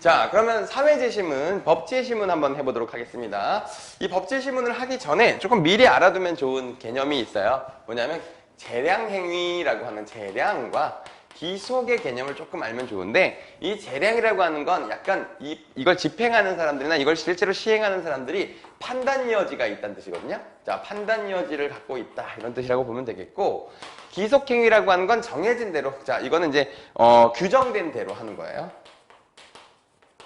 자, 그러면 사회재심은 법제시문 한번 해보도록 하겠습니다. 이 법제시문을 하기 전에 조금 미리 알아두면 좋은 개념이 있어요. 뭐냐면 재량행위라고 하는 재량과 기속의 개념을 조금 알면 좋은데 이 재량이라고 하는 건 약간 이, 이걸 집행하는 사람들이나 이걸 실제로 시행하는 사람들이 판단 여지가 있다는 뜻이거든요. 자, 판단 여지를 갖고 있다 이런 뜻이라고 보면 되겠고 기속행위라고 하는 건 정해진 대로 자, 이거는 이제 어, 규정된 대로 하는 거예요.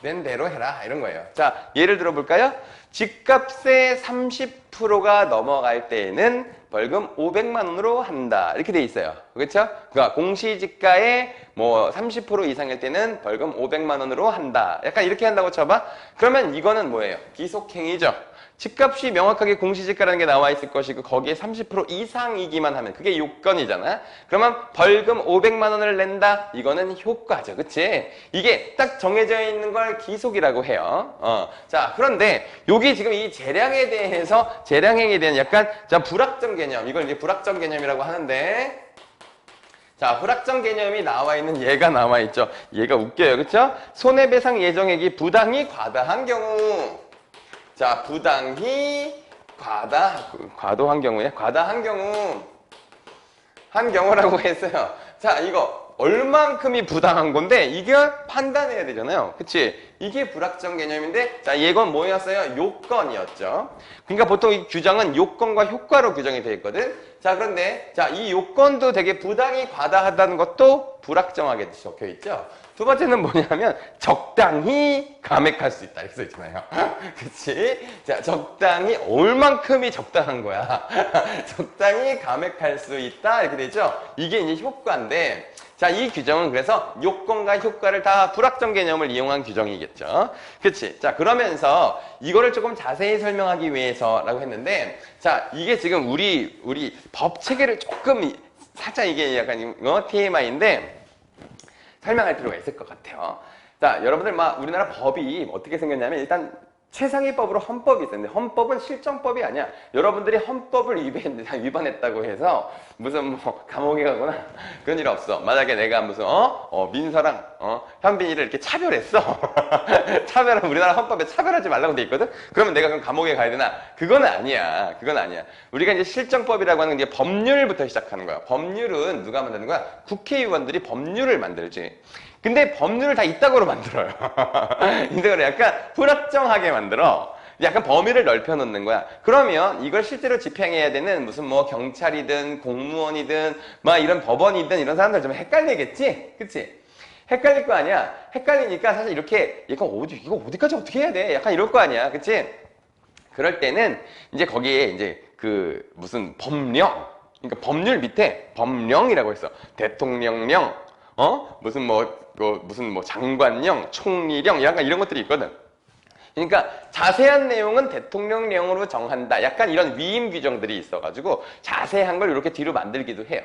낸 대로 해라 이런 거예요. 자, 예를 들어 볼까요? 집값의 30%가 넘어갈 때에는 벌금 500만 원으로 한다. 이렇게 돼 있어요. 그렇죠? 그러니까 공시지가의 뭐 30% 이상일 때는 벌금 500만 원으로 한다. 약간 이렇게 한다고 쳐봐. 그러면 이거는 뭐예요? 기속행위죠. 집값이 명확하게 공시지가라는 게 나와 있을 것이고 거기에 30% 이상이기만 하면 그게 요건이잖아. 그러면 벌금 500만 원을 낸다. 이거는 효과죠. 그치? 이게 딱 정해져 있는 걸 기속이라고 해요. 어. 자, 그런데 여기 지금 이 재량에 대해서 재량행위에 대한 약간 자, 불확정 개념. 이걸 이제 불확정 개념이라고 하는데 자, 불확정 개념이 나와 있는 얘가 나와 있죠. 얘가 웃겨요. 그쵸? 손해배상 예정액이 부당히 과다한 경우 자, 부당히 과다, 과도한 경우에, 과다한 경우, 한 경우라고 했어요. 자, 이거 얼만큼이 부당한 건데, 이게 판단해야 되잖아요. 그치? 이게 불확정 개념인데, 자, 이건 뭐였어요? 요건이었죠. 그러니까 보통 이 규정은 요건과 효과로 규정이 되어 있거든. 자, 그런데, 자, 이 요건도 되게 부당히 과다하다는 것도 불확정하게 적혀 있죠. 두 번째는 뭐냐면 적당히 감액할 수 있다 이렇게 써 있잖아요. 그치? 자, 적당히 얼만큼이 적당한 거야. 적당히 감액할 수 있다 이렇게 되죠. 이게 이제 효과인데 자, 이 규정은 그래서 요건과 효과를 다 불확정 개념을 이용한 규정이겠죠. 그치? 자, 그러면서 이거를 조금 자세히 설명하기 위해서라고 했는데 자, 이게 지금 우리 우리 법 체계를 조금 이- 살짝 이게 약간 어, TMI인데 설명할 필요가 있을 것 같아요. 자, 여러분들 막 우리나라 법이 어떻게 생겼냐면 일단 최상위 법으로 헌법이 있었는데 헌법은 실정법이 아니야. 여러분들이 헌법을 위반, 위반했다고 해서 무슨 뭐 감옥에 가거나 그런 일 없어. 만약에 내가 무슨 어, 어 민서랑 어 현빈이를 이렇게 차별했어. 차별은 우리나라 헌법에 차별하지 말라고 돼 있거든. 그러면 내가 그럼 감옥에 가야 되나? 그건 아니야. 그건 아니야. 우리가 이제 실정법이라고 하는 게 법률부터 시작하는 거야. 법률은 누가 만드는 거야? 국회의원들이 법률을 만들지. 근데 법률을 다 이따구로 만들어요. 이따구로 약간 불확정하게 만들어. 약간 범위를 넓혀 놓는 거야. 그러면 이걸 실제로 집행해야 되는 무슨 뭐 경찰이든 공무원이든 막 이런 법원이든 이런 사람들 좀 헷갈리겠지? 그치? 헷갈릴 거 아니야? 헷갈리니까 사실 이렇게 얘가 어디, 이거 어디까지 어떻게 해야 돼? 약간 이럴 거 아니야. 그치? 그럴 때는 이제 거기에 이제 그 무슨 법령, 그러니까 법률 밑에 법령이라고 했어. 대통령령, 어? 무슨 뭐, 뭐 무슨 뭐 장관령, 총리령, 약간 이런 것들이 있거든. 그러니까 자세한 내용은 대통령령으로 정한다. 약간 이런 위임 규정들이 있어가지고 자세한 걸 이렇게 뒤로 만들기도 해요.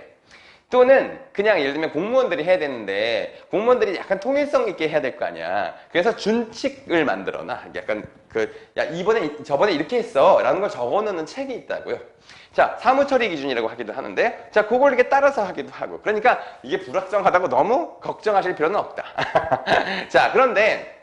또는 그냥 예를 들면 공무원들이 해야 되는데 공무원들이 약간 통일성 있게 해야 될 거 아니야. 그래서 준칙을 만들어놔. 약간 그 야 이번에 저번에 이렇게 했어라는 걸 적어놓는 책이 있다고요. 자 사무처리 기준이라고 하기도 하는데 자 그걸 이렇게 따라서 하기도 하고 그러니까 이게 불확정하다고 너무 걱정하실 필요는 없다. 자 그런데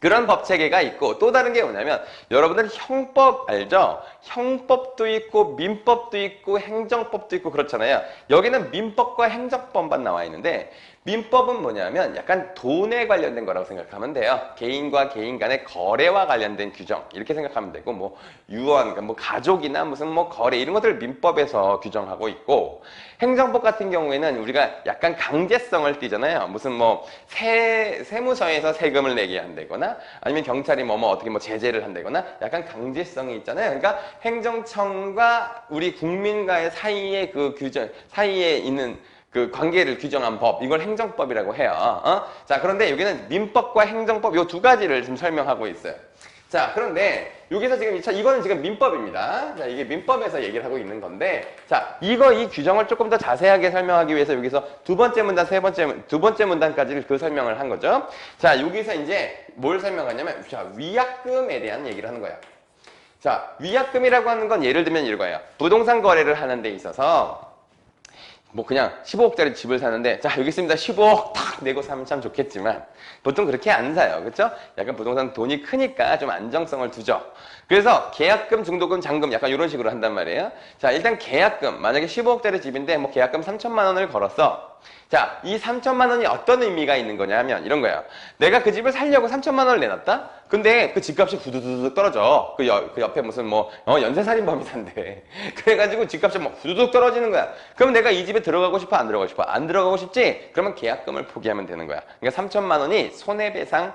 그런 법 체계가 있고 또 다른 게 뭐냐면 여러분들 형법 알죠? 형법도 있고 민법도 있고 행정법도 있고 그렇잖아요. 여기는 민법과 행정법만 나와 있는데 민법은 뭐냐면 약간 돈에 관련된 거라고 생각하면 돼요. 개인과 개인 간의 거래와 관련된 규정 이렇게 생각하면 되고 뭐 유언, 그러니까 뭐 가족이나 무슨 뭐 거래 이런 것들을 민법에서 규정하고 있고 행정법 같은 경우에는 우리가 약간 강제성을 띠잖아요. 무슨 뭐 세, 세무서에서 세금을 내게 한다거나 아니면 경찰이 뭐뭐 어떻게 뭐 제재를 한다거나 약간 강제성이 있잖아요. 그러니까 행정청과 우리 국민과의 사이의 그 규정 사이에 있는 그 관계를 규정한 법 이걸 행정법이라고 해요. 어? 자 그런데 여기는 민법과 행정법 요두 가지를 지금 설명하고 있어요. 자 그런데 여기서 지금 이- 자, 이거는 지금 민법입니다. 자 이게 민법에서 얘기를 하고 있는 건데 자 이거 이 규정을 조금 더 자세하게 설명하기 위해서 여기서 두 번째 문단 세 번째 문- 두 번째 문단까지 그 설명을 한 거죠. 자 여기서 이제 뭘 설명하냐면 자 위약금에 대한 얘기를 하는 거예요. 자 위약금이라고 하는 건 예를 들면 이거예요. 부동산 거래를 하는 데 있어서 뭐 그냥 15억짜리 집을 사는데 자 여기 있습니다. 15억! 탁 내고 사면 참 좋겠지만 보통 그렇게 안 사요. 그렇죠? 약간 부동산 돈이 크니까 좀 안정성을 두죠. 그래서 계약금 중도금 잔금 약간 이런 식으로 한단 말이에요. 자 일단 계약금. 만약에 15억짜리 집인데 뭐 계약금 3천만 원을 걸었어 자, 이 3천만 원이 어떤 의미가 있는 거냐면 이런 거예요. 내가 그 집을 살려고 3천만 원을 내놨다? 근데 그 집값이 후두두둑 떨어져. 그, 여- 그 옆에 무슨 뭐 어, 연쇄살인범이 산대. 그래가지고 집값이 막 후두둑 떨어지는 거야. 그럼 내가 이 집에 들어가고 싶어? 안 들어가고 싶어? 안 들어가고 싶지? 그러면 계약금을 포기하면 되는 거야. 그러니까 3천만 원이 손해배상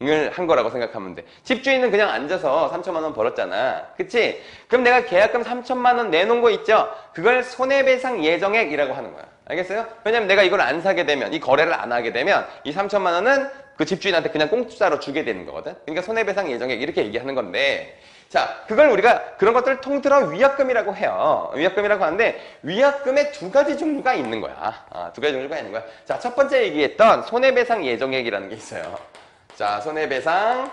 을한 거라고 생각하면 돼. 집주인은 그냥 앉아서 3천만 원 벌었잖아. 그치? 그럼 내가 계약금 3천만 원 내놓은 거 있죠? 그걸 손해배상 예정액이라고 하는 거야. 알겠어요? 왜냐면 내가 이걸 안 사게 되면, 이 거래를 안 하게 되면 이 3천만 원은 그 집주인한테 그냥 공짜로 주게 되는 거거든. 그러니까 손해배상 예정액 이렇게 얘기하는 건데 자, 그걸 우리가 그런 것들을 통틀어 위약금이라고 해요. 위약금이라고 하는데 위약금에 두 가지 종류가 있는 거야. 아, 두 가지 종류가 있는 거야. 자, 첫 번째 얘기했던 손해배상 예정액이라는 게 있어요. 자, 손해배상.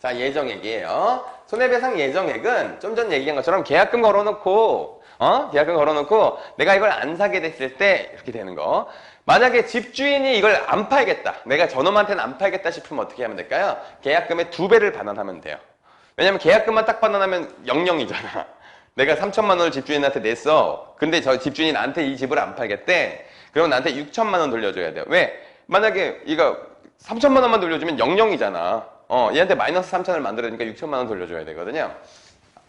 자, 예정액이에요. 손해배상 예정액은 좀 전 얘기한 것처럼 계약금 걸어놓고, 어? 계약금 걸어놓고 내가 이걸 안 사게 됐을 때 이렇게 되는 거. 만약에 집주인이 이걸 안 팔겠다. 내가 저놈한테는 안 팔겠다 싶으면 어떻게 하면 될까요? 계약금의 두 배를 반환하면 돼요. 왜냐면 계약금만 딱 반환하면 영영이잖아. 내가 3천만 원을 집주인한테 냈어. 근데 저 집주인이 나한테 이 집을 안 팔겠대. 그럼 나한테 6천만 원 돌려줘야 돼요. 왜? 만약에 이거 3천만 원만 돌려주면 영영이잖아. 어, 얘한테 마이너스 3천을 만들어니까 6천만 원 돌려줘야 되거든요.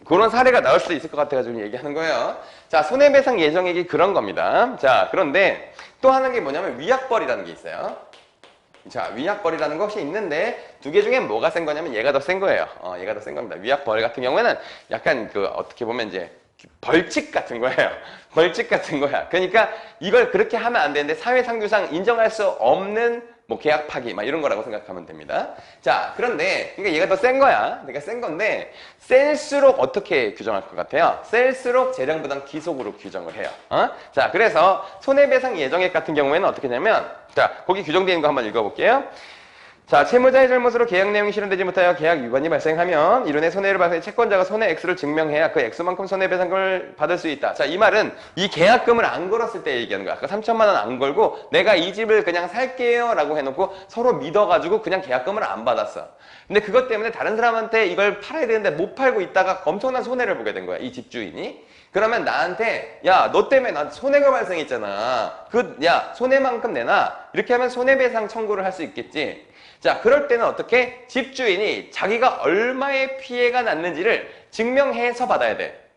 그런 사례가 나올 수도 있을 것 같아가지고 얘기하는 거예요. 자, 손해배상 예정액이 그런 겁니다. 자, 그런데 또 하는 게 뭐냐면 위약벌이라는 게 있어요. 자, 위약벌이라는 것이 있는데 두 개 중에 뭐가 센 거냐면 얘가 더 센 거예요. 어, 얘가 더 센 겁니다. 위약벌 같은 경우에는 약간 그 어떻게 보면 이제 벌칙 같은 거예요. 벌칙 같은 거야. 그러니까 이걸 그렇게 하면 안 되는데 사회상규상 인정할 수 없는 뭐 계약 파기 막 이런 거라고 생각하면 됩니다. 자, 그런데 그러니까 얘가 더 센 거야. 그러니까 센 건데 셀수록 어떻게 규정할 것 같아요? 셀수록 재량부담 기속으로 규정을 해요. 어? 자, 그래서 손해배상 예정액 같은 경우에는 어떻게 되냐면 자, 거기 규정되어 있는 거 한번 읽어 볼게요. 자, 채무자의 잘못으로 계약 내용이 실현되지 못하여 계약 위반이 발생하면 이론의 손해를 발생해 채권자가 손해 액수를 증명해야 그 액수만큼 손해배상금을 받을 수 있다. 자, 이 말은 이 계약금을 안 걸었을 때 얘기하는 거야. 아까 3천만 원 안 걸고 내가 이 집을 그냥 살게요 라고 해놓고 서로 믿어가지고 그냥 계약금을 안 받았어. 근데 그것 때문에 다른 사람한테 이걸 팔아야 되는데 못 팔고 있다가 엄청난 손해를 보게 된 거야. 이 집주인이. 그러면 나한테 야 너 때문에 나 손해가 발생했잖아. 그 야 손해만큼 내놔. 이렇게 하면 손해배상 청구를 할 수 있겠지. 자, 그럴 때는 어떻게 집주인이 자기가 얼마의 피해가 났는지를 증명해서 받아야 돼.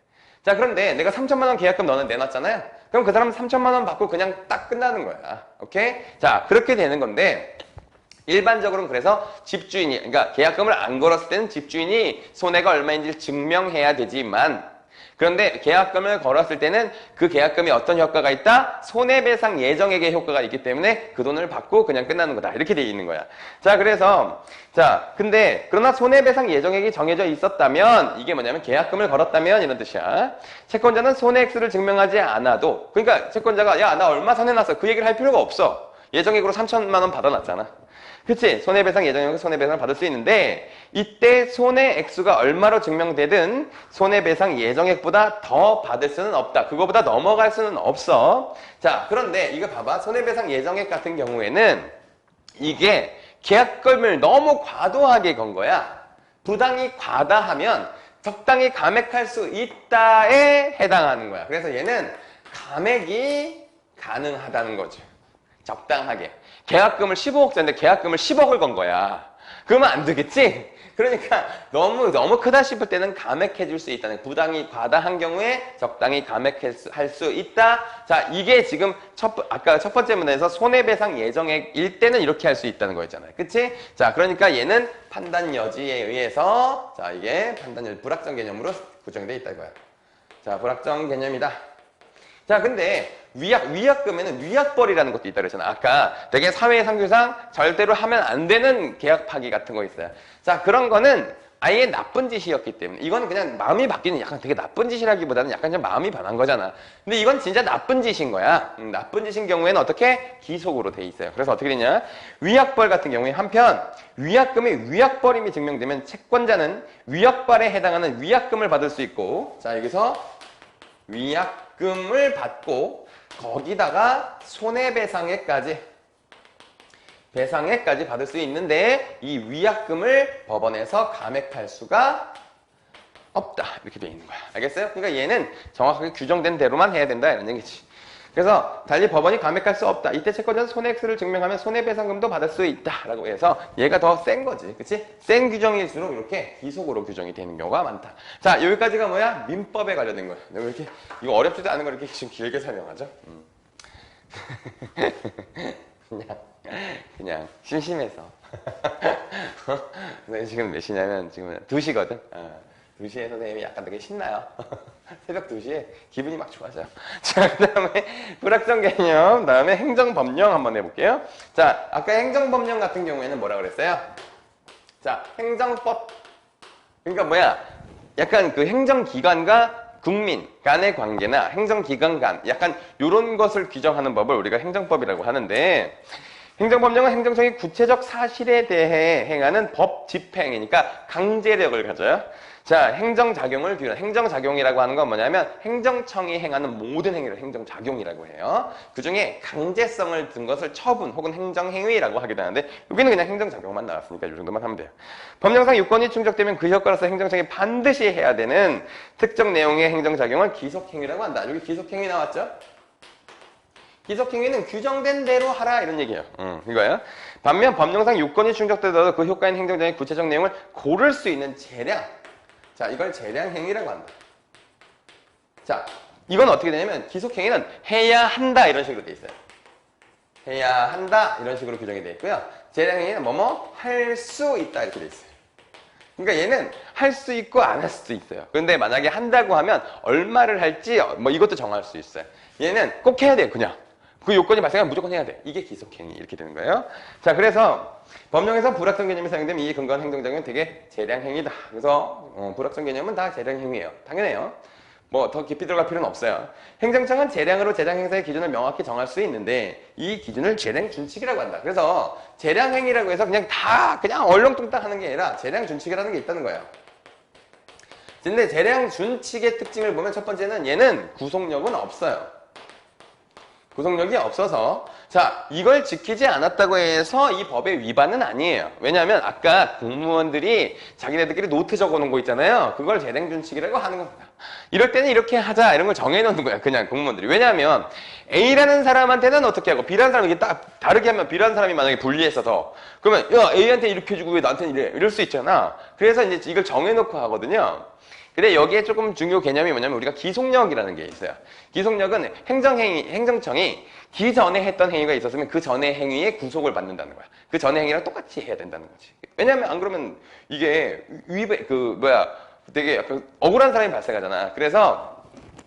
자, 그런데 내가 3천만 원 계약금 너는 내놨잖아요. 그럼 그 사람은 3천만 원 받고 그냥 딱 끝나는 거야. 오케이? 자, 그렇게 되는 건데 일반적으로는 그래서 집주인이 그러니까 계약금을 안 걸었을 때는 집주인이 손해가 얼마인지를 증명해야 되지만 그런데 계약금을 걸었을 때는 그 계약금이 어떤 효과가 있다? 손해배상 예정액의 효과가 있기 때문에 그 돈을 받고 그냥 끝나는 거다. 이렇게 돼 있는 거야. 자, 그래서 자, 근데 그러나 손해배상 예정액이 정해져 있었다면 이게 뭐냐면 계약금을 걸었다면 이런 뜻이야. 채권자는 손해액수를 증명하지 않아도 그러니까 채권자가 야, 나 얼마 손해났어. 그 얘기를 할 필요가 없어. 예정액으로 3천만 원 받아놨잖아. 그치? 손해배상 예정액은 손해배상을 받을 수 있는데 이때 손해 액수가 얼마로 증명되든 손해배상 예정액보다 더 받을 수는 없다. 그거보다 넘어갈 수는 없어. 자, 그런데 이거 봐봐. 손해배상 예정액 같은 경우에는 이게 계약금을 너무 과도하게 건 거야. 부당이 과다하면 적당히 감액할 수 있다에 해당하는 거야. 그래서 얘는 감액이 가능하다는 거죠. 적당하게. 계약금을 15억짜리인데 계약금을 10억을 건 거야. 그러면 안 되겠지? 그러니까 너무 너무 크다 싶을 때는 감액해 줄 수 있다는 부당이 과다한 경우에 적당히 감액할 수 있다. 자, 이게 지금 첫 번- 아까 첫 번째 문제에서 손해배상 예정액일 때는 이렇게 할 수 있다는 거였잖아요. 그치? 자, 그러니까 얘는 판단 여지에 의해서 자, 이게 판단 여지 불확정 개념으로 구정돼 있다 이거야. 자, 불확정 개념이다. 자, 근데 위약, 위약금에는 위약벌이라는 것도 있다 그랬잖아. 아까 되게 사회 상규상 절대로 하면 안 되는 계약 파기 같은 거 있어요. 자, 그런 거는 아예 나쁜 짓이었기 때문에 이건 그냥 마음이 바뀌는 약간 되게 나쁜 짓이라기보다는 약간 좀 마음이 변한 거잖아. 근데 이건 진짜 나쁜 짓인 거야. 음, 나쁜 짓인 경우에는 어떻게 기속으로 돼 있어요. 그래서 어떻게 되냐? 위약벌 같은 경우에 한편 위약금이 위약벌임이 증명되면 채권자는 위약벌에 해당하는 위약금을 받을 수 있고 자 여기서 위약금을 받고 거기다가 손해배상액까지 배상액까지 받을 수 있는데 이 위약금을 법원에서 감액할 수가 없다. 이렇게 돼 있는 거야. 알겠어요? 그러니까 얘는 정확하게 규정된 대로만 해야 된다. 이런 얘기지 그래서 달리 법원이 감액할 수 없다 이때 채권자는 손해액수를 증명하면 손해배상금도 받을 수 있다라고 해서 얘가 더 센 거지 그치? 센 규정일수록 이렇게 기속으로 규정이 되는 경우가 많다 자 여기까지가 뭐야? 민법에 관련된 거야 왜 이렇게 이거 어렵지도 않은 걸 이렇게 지금 길게 설명하죠? 음. 그냥 그냥 심심해서 근데 지금 몇 시냐면 지금 2시거든 어, 2시에 선생님이 약간 되게 신나요? 새벽 2시에 기분이 막 좋아져요. 자 그 다음에 불확정 개념 다음에 행정법령 한번 해볼게요. 자 아까 행정법령 같은 경우에는 뭐라 그랬어요? 자 행정법. 그러니까 뭐야? 약간 그 행정기관과 국민 간의 관계나 행정기관 간 약간 이런 것을 규정하는 법을 우리가 행정법이라고 하는데 행정법령은 행정청이 구체적 사실에 대해 행하는 법 집행이니까 강제력을 가져요. 자, 행정작용을 규정, 행정작용이라고 하는 건 뭐냐면 행정청이 행하는 모든 행위를 행정작용이라고 해요. 그 중에 강제성을 둔 것을 처분 혹은 행정행위라고 하게 되는데 여기는 그냥 행정작용만 나왔으니까 이 정도만 하면 돼요. 법령상 요건이 충족되면 그 효과로서 행정청이 반드시 해야 되는 특정 내용의 행정작용을 기속행위라고 한다. 여기 기속행위 나왔죠? 기속행위는 규정된 대로 하라 이런 얘기예요. 음, 이거예요. 반면 법령상 요건이 충족되더라도 그 효과인 행정적인 구체적 내용을 고를 수 있는 재량. 자, 이걸 재량행위라고 한다. 자, 이건 어떻게 되냐면 기속행위는 해야 한다 이런 식으로 돼 있어요. 해야 한다 이런 식으로 규정이 돼 있고요. 재량행위는 뭐뭐 할 수 있다 이렇게 돼 있어요. 그러니까 얘는 할 수 있고 안 할 수도 있어요. 그런데 만약에 한다고 하면 얼마를 할지 뭐 이것도 정할 수 있어요. 얘는 꼭 해야 돼요, 그냥. 그 요건이 발생하면 무조건 해야 돼. 이게 기속행위 이렇게 되는 거예요. 자, 그래서 법령에서 불확정 개념이 사용되면 이 근거한 행정작용은 되게 재량행위다. 그래서 어, 불확정 개념은 다 재량행위예요. 당연해요. 뭐 더 깊이 들어갈 필요는 없어요. 행정청은 재량으로 재량 행사의 기준을 명확히 정할 수 있는데 이 기준을 재량 준칙이라고 한다. 그래서 재량 행위라고 해서 그냥 다 그냥 얼렁뚱땅 하는 게 아니라 재량 준칙이라는 게 있다는 거예요. 근데 재량 준칙의 특징을 보면 첫 번째는 얘는 구속력은 없어요. 구속력이 없어서 자 이걸 지키지 않았다고 해서 이 법의 위반은 아니에요. 왜냐하면 아까 공무원들이 자기네들끼리 노트 적어놓은 거 있잖아요. 그걸 재량준칙이라고 하는 겁니다. 이럴 때는 이렇게 하자 이런 걸 정해놓는 거야. 그냥 공무원들이. 왜냐하면 A라는 사람한테는 어떻게 하고 B라는 사람에게 딱 다르게 하면 B라는 사람이 만약에 불리해서 더 그러면 야 A한테 이렇게 해주고 왜 나한테는 이래 이럴 수 있잖아. 그래서 이제 이걸 정해놓고 하거든요. 근데 여기에 조금 중요 개념이 뭐냐면 우리가 기속력이라는 게 있어요. 기속력은 행정행위, 행정청이 기전에 했던 행위가 있었으면 그 전의 행위에 구속을 받는다는 거야. 그 전의 행위랑 똑같이 해야 된다는 거지. 왜냐면 안 그러면 이게 위배, 그, 뭐야, 되게 약간 억울한 사람이 발생하잖아. 그래서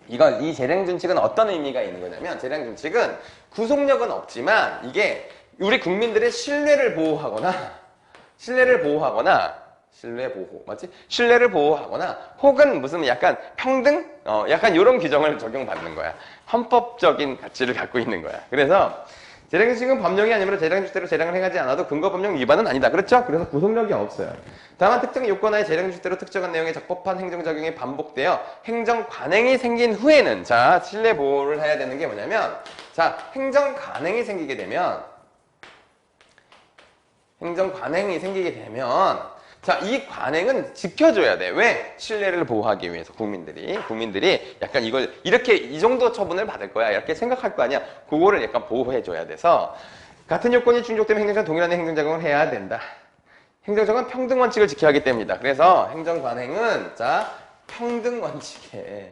이건 이 재량 준칙은 어떤 의미가 있는 거냐면 재량 준칙은 구속력은 없지만 이게 우리 국민들의 신뢰를 보호하거나 신뢰를 보호하거나 신뢰 보호 맞지? 신뢰를 보호하거나 혹은 무슨 약간 평등 어 약간 이런 규정을 적용받는 거야. 헌법적인 가치를 갖고 있는 거야. 그래서 재량준칙은 법령이 아니므로 재량준칙대로 재량을 행하지 않아도 근거 법령 위반은 아니다. 그렇죠? 그래서 구속력이 없어요. 다만 특정 요건하에 재량준칙대로 특정한 내용의 적법한 행정작용이 반복되어 행정 관행이 생긴 후에는 자 신뢰 보호를 해야 되는 게 뭐냐면 자 행정 관행이 생기게 되면 행정 관행이 생기게 되면 자, 이 관행은 지켜줘야 돼. 왜? 신뢰를 보호하기 위해서 국민들이 국민들이 약간 이걸 이렇게 이 정도 처분을 받을 거야 이렇게 생각할 거 아니야. 그거를 약간 보호해줘야 돼서 같은 요건이 충족되면 행정청 동일한 행정작용을 해야 된다. 행정청은 평등 원칙을 지켜야 하기 때문이다. 그래서 행정 관행은 자 평등 원칙에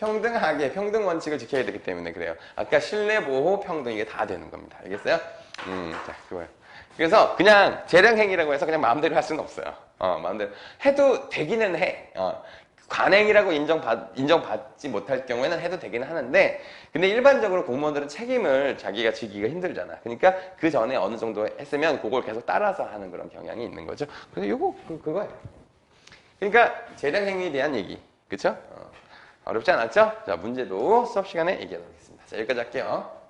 평등하게 평등 원칙을 지켜야 되기 때문에 그래요. 아까 신뢰 보호 평등 이게 다 되는 겁니다. 알겠어요? 음, 자 그거요. 그래서 그냥 재량행위라고 해서 그냥 마음대로 할 수는 없어요. 어, 마음대로 해도 되기는 해. 어, 관행이라고 인정받, 인정받지 못할 경우에는 해도 되기는 하는데, 근데 일반적으로 공무원들은 책임을 자기가 지기가 힘들잖아. 그러니까 그 전에 어느 정도 했으면 그걸 계속 따라서 하는 그런 경향이 있는 거죠. 그래서 요거, 그, 그거예요. 그러니까 재량행위에 대한 얘기. 그쵸? 어, 어렵지 않았죠? 자, 문제도 수업 시간에 얘기하도록 하겠습니다. 자, 여기까지 할게요.